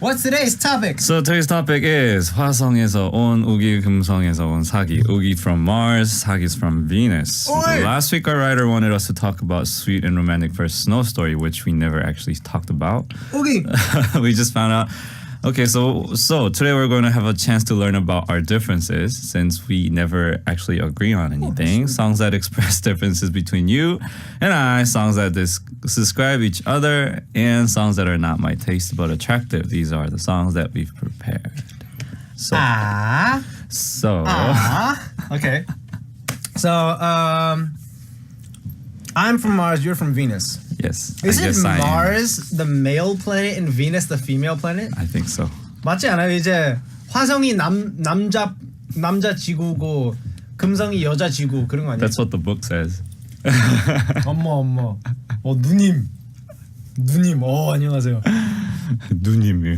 What's today's topic? So today's topic is 화성에서 온 우기 금성에서 온 사기. 우기 from Mars, 사기's from Venus. Oi! Last week our writer wanted us to talk about sweet and romantic first snow story, which we never actually talked about. 오기. we just found out. Okay, so so today we're going to have a chance to learn about our differences since we never actually agree on anything. songs that express differences between you and I, songs that dis- describe each other, and songs that are not my taste but attractive. These are the songs that we've prepared. So 아. so 아. Okay. So um, I'm from Mars. You're from Venus. yes, I Isn't guess I am. Mars the male planet and Venus the female planet? I think so. 맞지 않아요? 이제 화성이 남 남자 남자 지구고 금성이 여자 지구 그런 거 아니에요? That's what the book says. 엄마 엄마. 어 누님. 누님. 어 안녕하세요. 누님이.